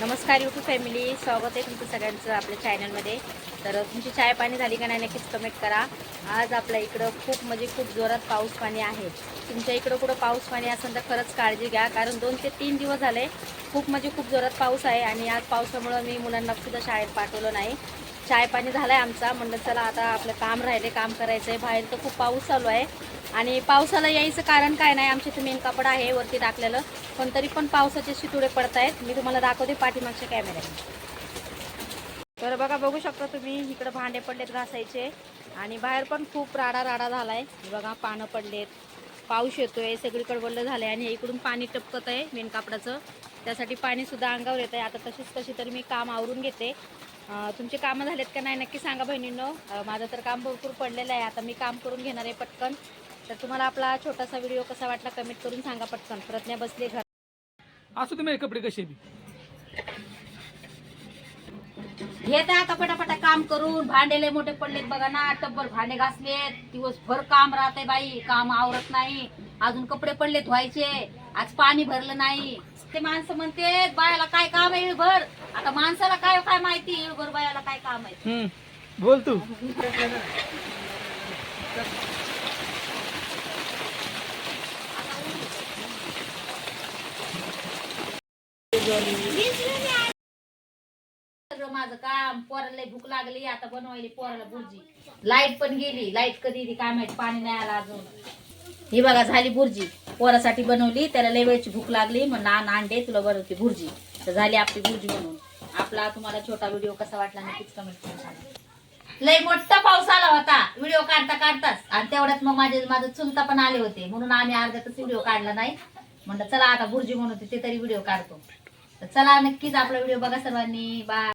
नमस्कार YouTube family स्वागत आहे तुमचं सगळ्यांचं आपल्या चॅनलमध्ये तर तुमची चाय पाणी झाली का नाही नक्कीच कमेंट करा. आज आपल्या इकडं खूप म्हणजे खूप जोरात पाऊस पाणी आहे. तुमच्या इकडं कुठं पाऊस पाणी असेल तर खरंच काळजी घ्या कारण दोन ते तीन दिवस झाले खूप म्हणजे खूप जोरात पाऊस आहे आणि आज पावसामुळं मी मुलांना सुद्धा शाळेत पाठवलं नाही. चाय पाणी झालं आहे आमचा. म्हणलं चला आता आपलं काम राहिले काम करायचं आहे बाहेर तर खूप पाऊस चालू आहे. आणि पावसाला यायचं कारण काय नाही आमच्या इथे मेन कापड आहे वरती टाकलेलं. पण तरी पण पावसाचे शितुडे पडत आहेत मी तुम्हाला दाखवते पाठीमागच्या कॅमेऱ्यात तर बघा बघू शकता तुम्ही इकडं भांडे पडलेत घासायचे. आणि बाहेर पण खूप राडा राडा झालाय. बघा पानं पडलेत. पाऊस येतोय सगळीकडे वल्ल झालंय आणि इकडून पाणी टपकत आहे मेन कापडाचं. त्यासाठी पाणी सुद्धा अंगावर येत आहे आता तशीच कशी तरी मी काम आवरून घेते. तुमचे कामं झालेत का नाही नक्की सांगा बहिणींनो. माझं तर काम भरपूर पडलेलं आहे. आता मी काम करून घेणार आहे पटकन. तर तुम्हाला आपला छोटासा व्हिडिओ कसा वाटला कमेंट करून सांगा पटकन. प्रज्ञा बसले घर. असू तुम्ही कपडे कसे बी आहे आता पटापटा काम करून भांडेले मोठे पडलेत बघा ना टब्बर भांडे घासलेत. दिवसभर काम राहते बाई काम आवरत नाही. अजून कपडे पडले धुवायचे. आज पाणी भरलं नाही. ते माणसं म्हणते बायाला काय काम आहे भर आता माणसाला काय काय माहिती? भर बायाला काय काम आहे? हम्म. बोल तू. सगळं माझं काम पोराला लय भूक लागली आता बनवायली पोराला बुर्जी लाइट पण गेली लाइट कधी येते काय माहिती पाणी नाही आला अजून. ही बघा झाली बुर्जी पोरासाठी बनवली त्याला लय वेळची भूक लागली मग नान अंडे तुला बनवते भुर्जी. तर झाली आपली भुर्जी बनवून आपला तुम्हाला छोटा व्हिडिओ कसा वाटला नक्कीच कमेंट करून सांगा. लय मोठा पाऊस आला होता. व्हिडिओ काढता काढताच. आणि तेवढ्यात मग माझे माझं चुलता पण आले होते. म्हणून आम्ही अर्ध्यातच व्हिडिओ काढला नाही. म्हणलं चला आता भुर्जी म्हणून ते तरी व्हिडिओ काढतो. तर चला नक्कीच आपला व्हिडिओ बघा सर्वांनी. बाय